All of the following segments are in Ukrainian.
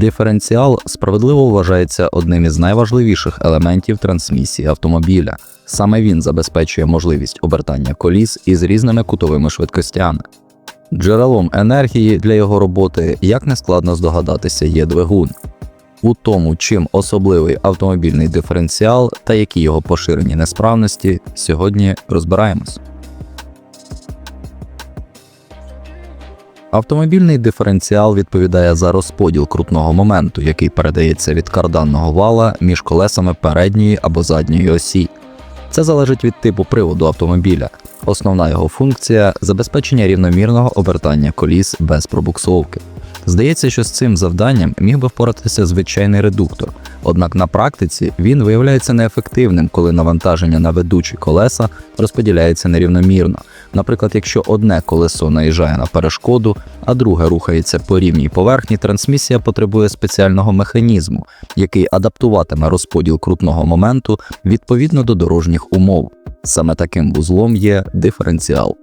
Диференціал справедливо вважається одним із найважливіших елементів трансмісії автомобіля. Саме він забезпечує можливість обертання коліс із різними кутовими швидкостями. Джерелом енергії для його роботи, як не складно здогадатися, є двигун. У тому, чим особливий автомобільний диференціал та які його поширені несправності, сьогодні розбираємось. Автомобільний диференціал відповідає за розподіл крутного моменту, який передається від карданного вала між колесами передньої або задньої осі. Це залежить від типу приводу автомобіля. Основна його функція забезпечення рівномірного обертання коліс без пробуксовки. Здається, що з цим завданням міг би впоратися звичайний редуктор, однак на практиці він виявляється неефективним, коли навантаження на ведучі колеса розподіляється нерівномірно. Наприклад, якщо одне колесо наїжджає на перешкоду, а друге рухається по рівній поверхні, трансмісія потребує спеціального механізму, який адаптуватиме розподіл крутного моменту відповідно до дорожніх умов. Саме таким вузлом є диференціал.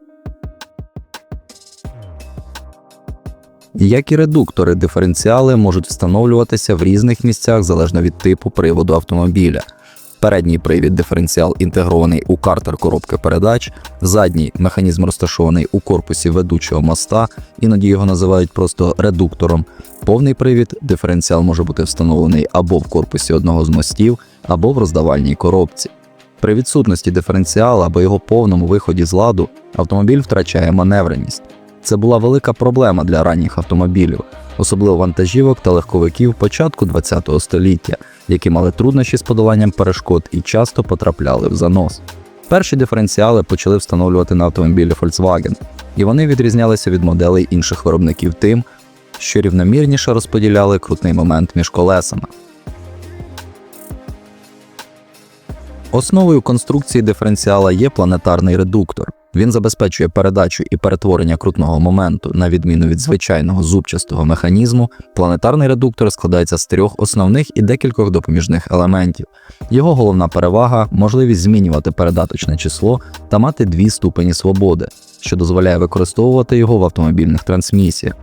Як і редуктори, диференціали можуть встановлюватися в різних місцях залежно від типу приводу автомобіля. Передній привід диференціал інтегрований у картер коробки передач, задній механізм розташований у корпусі ведучого моста, іноді його називають просто редуктором. Повний привід диференціал може бути встановлений або в корпусі одного з мостів, або в роздавальній коробці. При відсутності диференціала або його повному виході з ладу автомобіль втрачає маневреність. Це була велика проблема для ранніх автомобілів, особливо вантажівок та легковиків початку ХХ століття, які мали труднощі з подоланням перешкод і часто потрапляли в занос. Перші диференціали почали встановлювати на автомобілі Volkswagen, і вони відрізнялися від моделей інших виробників тим, що рівномірніше розподіляли крутний момент між колесами. Основою конструкції диференціала є планетарний редуктор. Він забезпечує передачу і перетворення крутного моменту, на відміну від звичайного зубчастого механізму. Планетарний редуктор складається з трьох основних і декількох допоміжних елементів. Його головна перевага можливість змінювати передаточне число та мати дві ступені свободи, що дозволяє використовувати його в автомобільних трансмісіях.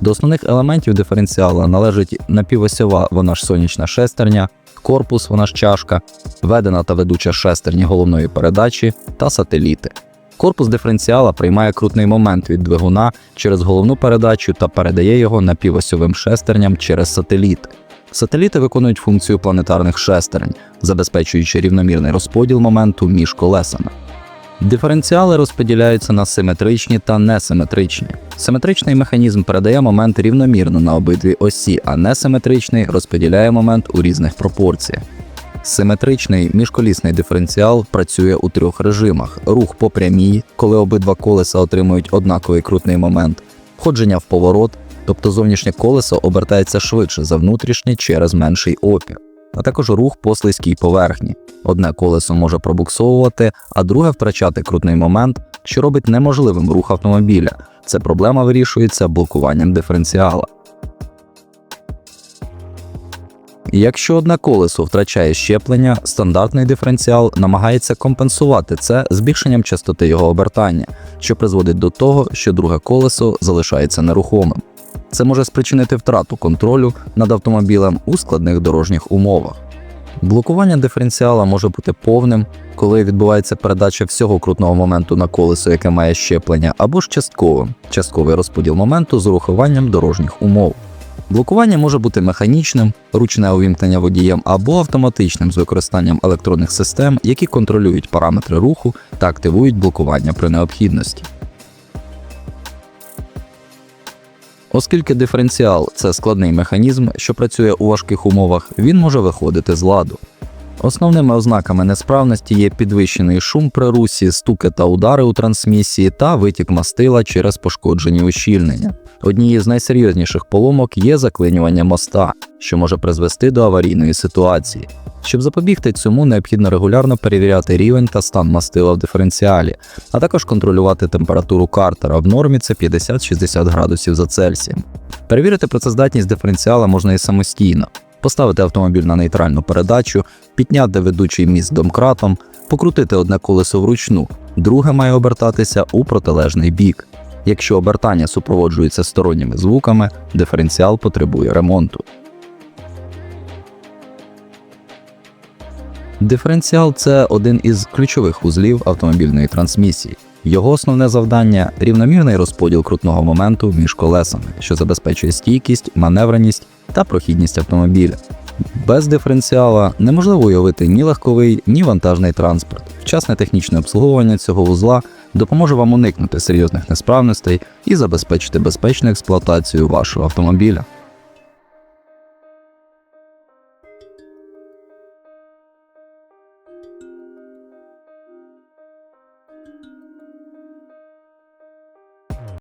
До основних елементів диференціала належить напівосьова, вона ж сонячна шестерня, корпус, вона ж чашка, ведена та ведуча шестерні головної передачі та сателіти. Корпус диференціала приймає крутний момент від двигуна через головну передачу та передає його напівосьовим шестерням через сателіти. Сателіти виконують функцію планетарних шестерень, забезпечуючи рівномірний розподіл моменту між колесами. Диференціали розподіляються на симетричні та несиметричні. Симетричний механізм передає момент рівномірно на обидві осі, а несиметричний розподіляє момент у різних пропорціях. Симетричний міжколісний диференціал працює у трьох режимах: рух по прямій, коли обидва колеса отримують однаковий крутний момент, входження в поворот, тобто зовнішнє колесо обертається швидше за внутрішнє через менший опір, а також рух по слизькій поверхні. Одне колесо може пробуксовувати, а друге втрачати крутний момент, що робить неможливим рух автомобіля. Ця проблема вирішується блокуванням диференціала. Якщо одне колесо втрачає щеплення, стандартний диференціал намагається компенсувати це збільшенням частоти його обертання, що призводить до того, що друге колесо залишається нерухомим. Це може спричинити втрату контролю над автомобілем у складних дорожніх умовах. Блокування диференціала може бути повним, коли відбувається передача всього крутного моменту на колесо, яке має щеплення, або ж частковим частковий розподіл моменту з урахуванням дорожніх умов. Блокування може бути механічним, ручне увімкнення водієм або автоматичним з використанням електронних систем, які контролюють параметри руху та активують блокування при необхідності. Оскільки диференціал це складний механізм, що працює у важких умовах, він може виходити з ладу. Основними ознаками несправності є підвищений шум при русі, стуки та удари у трансмісії та витік мастила через пошкоджені ущільнення. Однією з найсерйозніших поломок є заклинювання моста, що може призвести до аварійної ситуації. Щоб запобігти цьому, необхідно регулярно перевіряти рівень та стан мастила в диференціалі, а також контролювати температуру картера. В нормі це 50-60 градусів за Цельсієм. Перевірити працездатність диференціала можна і самостійно поставити автомобіль на нейтральну передачу, підняти ведучий міст домкратом, покрутити одне колесо вручну, друге має обертатися у протилежний бік. Якщо обертання супроводжується сторонніми звуками, диференціал потребує ремонту. Диференціал це один із ключових вузлів автомобільної трансмісії. Його основне завдання рівномірний розподіл крутного моменту між колесами, що забезпечує стійкість, маневреність та прохідність автомобіля. Без диференціала неможливо уявити ні легковий, ні вантажний транспорт. Вчасне технічне обслуговування цього вузла допоможе вам уникнути серйозних несправностей і забезпечити безпечну експлуатацію вашого автомобіля.